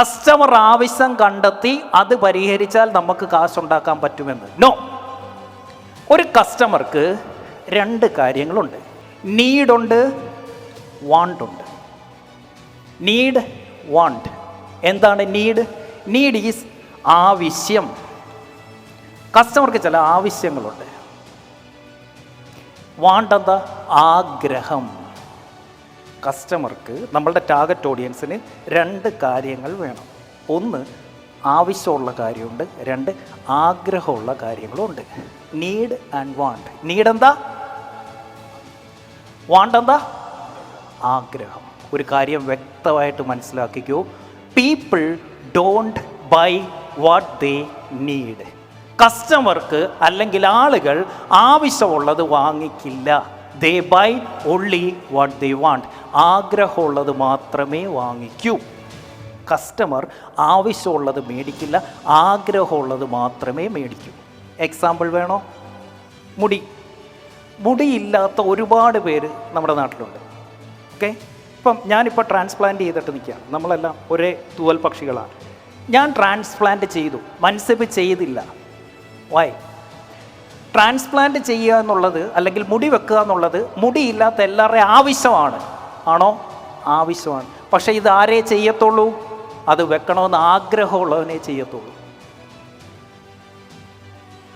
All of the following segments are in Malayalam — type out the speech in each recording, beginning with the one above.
കസ്റ്റമർ ആവശ്യം കണ്ടെത്തി അത് പരിഹരിച്ചാൽ നമുക്ക് കാശുണ്ടാക്കാൻ പറ്റുമെന്ന്. നോ ഒരു കസ്റ്റമർക്ക് രണ്ട് കാര്യങ്ങളുണ്ട്. നീഡുണ്ട് വാണ്ടുണ്ട് നീഡ് വാണ്ട് എന്താണ് നീഡ് നീഡ് ഈസ് ആവശ്യം. കസ്റ്റമർക്ക് ചില ആവശ്യങ്ങളുണ്ട്. വാണ്ട് എന്താ? ആഗ്രഹം. കസ്റ്റമർക്ക് നമ്മളുടെ ടാർഗറ്റ് ഓഡിയൻസിന് രണ്ട് കാര്യങ്ങൾ വേണം. ഒന്ന് ആവശ്യമുള്ള കാര്യമുണ്ട്. രണ്ട് ആഗ്രഹമുള്ള കാര്യങ്ങളുണ്ട്. നീഡ് ആൻഡ് വാണ്ട് നീഡ് എന്താ? വാണ്ട് എന്താ? ആഗ്രഹം. ഒരു കാര്യം വ്യക്തമായിട്ട് മനസ്സിലാക്കിക്കോ. People don't buy what they need കസ്റ്റമർക്ക് അല്ലെങ്കിൽ ആളുകൾ ആവശ്യമുള്ളത് വാങ്ങിക്കില്ല. They buy only what they want ആഗ്രഹമുള്ളത് മാത്രമേ വാങ്ങിക്കൂ. കസ്റ്റമർ ആവശ്യമുള്ളത് മേടിക്കില്ല. ആഗ്രഹമുള്ളത് മാത്രമേ മേടിക്കൂ. എക്സാമ്പിൾ വേണോ? മുടി. മുടിയില്ലാത്ത ഒരുപാട് പേര് നമ്മുടെ നാട്ടിലുണ്ട്. ഓക്കെ ഇപ്പം ഞാനിപ്പോൾ ട്രാൻസ്പ്ലാന്റ് ചെയ്തിട്ട് നിൽക്കുകയാണ്. നമ്മളെല്ലാം ഒരേ തൂവൽ പക്ഷികളാണ്. ഞാൻ ട്രാൻസ്പ്ലാന്റ് ചെയ്തു. മനസ്സിപ്പ് ചെയ്തില്ല. വൈ ട്രാൻസ്പ്ലാന്റ് ചെയ്യുക എന്നുള്ളത് അല്ലെങ്കിൽ മുടി വെക്കുക എന്നുള്ളത് മുടിയില്ലാത്ത എല്ലാവരുടെയും ആവശ്യമാണ്. ആണോ? ആവശ്യമാണ്. പക്ഷേ ഇത് ആരേ ചെയ്യത്തുള്ളൂ? അത് വെക്കണമെന്ന് ആഗ്രഹമുള്ളവനെ ചെയ്യത്തുള്ളൂ.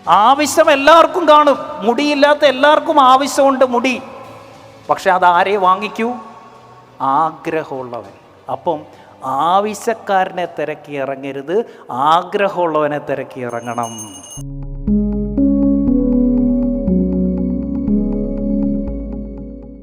ആവശ്യം എല്ലാവർക്കും കാണും. മുടിയില്ലാത്ത എല്ലാവർക്കും ആവശ്യമുണ്ട് മുടി. പക്ഷെ അത് ആരെ വാങ്ങിക്കൂ? ആഗ്രഹമുള്ളവൻ. അപ്പം ആവശ്യക്കാരനെ തിരക്കി ഇറങ്ങരുത് ആഗ്രഹമുള്ളവനെ തിരക്കി ഇറങ്ങണം